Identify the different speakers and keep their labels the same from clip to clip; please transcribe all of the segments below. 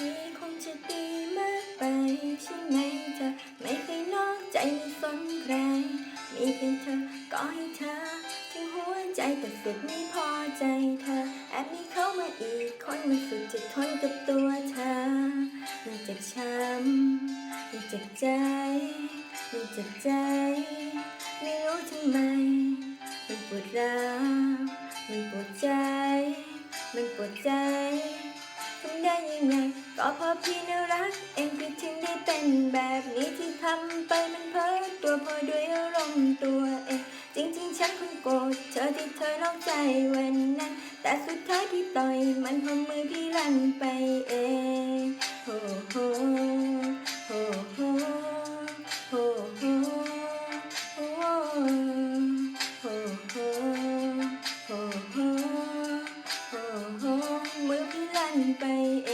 Speaker 1: พี่คงจะดีมากไปใช่ไหมเธอไม่เคยนอกใจไม่สนใครมีเพียงเธอก็ให้เธอถึงหัวใจแต่สุดไม่พอใจเธอแอบมีเข้ามาอีกคนมันสุดจะทนกับตัวเธอมันเจ็บช้ำมันเจ็บใจมันเจ็บใจ ไม่รู้ทำไมมันปวดร้าวมันปวดใจ มันปวดใจ ได้ยังไง ก็เพราะพี่น่ารัก เองที่ถึงได้เป็นแบบนี้ที่ทำไปมันเพ้อตัวเพอด้วยอารมณ์ตัวเอง จริงๆ ฉันคงโกรธเธอที่เธอนอกใจวันนั้น แต่สุดท้ายพี่ต่อยมันพอมือพี่ลั่นไปเอง เอ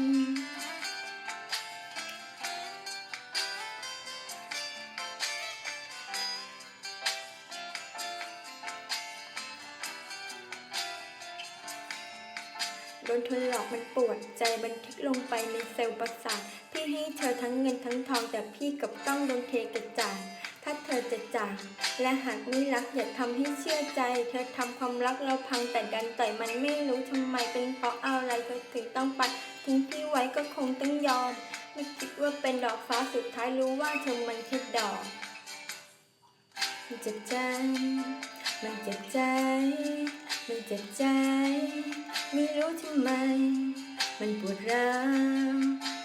Speaker 1: ง โดนเธอหลอกมันปวดใจบันทึกลงไปในเซลล์ประสาทพี่ให้เธอทั้งเงินทั้งทองแต่พี่กับต้องโดนเทกระจาด ถ้าเธอจะจาก และหากไม่รักอย่าทำให้เชื่อใจ เธอทำความรักเราพังแต่ดันต่อยมันไม่รู้ทำไมเป็นเพราะอะไรเธอถึงต้องไปทิ้งพี่ไว้ก็คงต้องยอม ไม่คิดว่าเป็นดอกฟ้าสุดท้ายรู้ว่าเธอมันแค่ดอกมันเจ็บใจ มันเจ็บใจ มันเจ็บใจ ไม่รู้ทำไม มันปวดร้าว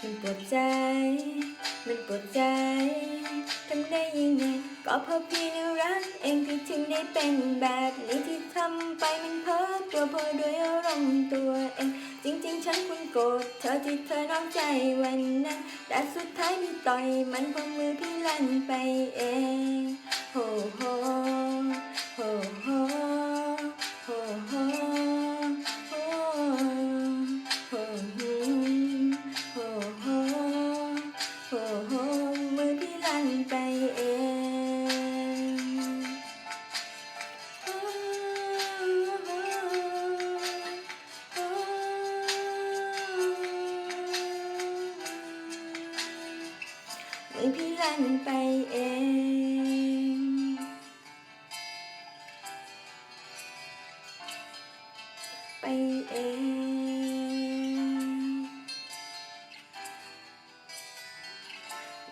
Speaker 1: มันปวดใจ มันปวดใจ ก็เพราะพี่น่ารักเองพี่ถึงได้เป็นแบบนี้ที่ทำไปมันเพ้อตัวเพอด้วยอารมณ์ตัวเอง จริงๆ ฉันคุณโกรธเธอที่เธอนอกใจวันนั้นแต่สุดท้ายพี่ต่อยมันเพราะมือพี่ลั่นไปเองโอ้โหโอ้โหโอ้โหโอ้โหโอ้โหโอ้โหโอ้โหมือพี่ลั่นไปเอง มือพี่ลั่นไปเองไปเอง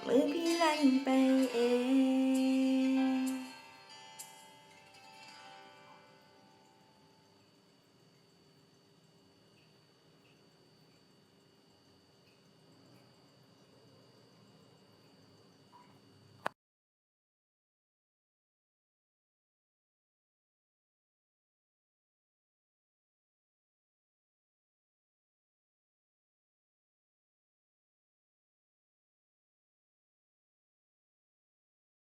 Speaker 1: มือพี่ลั่นไปเอง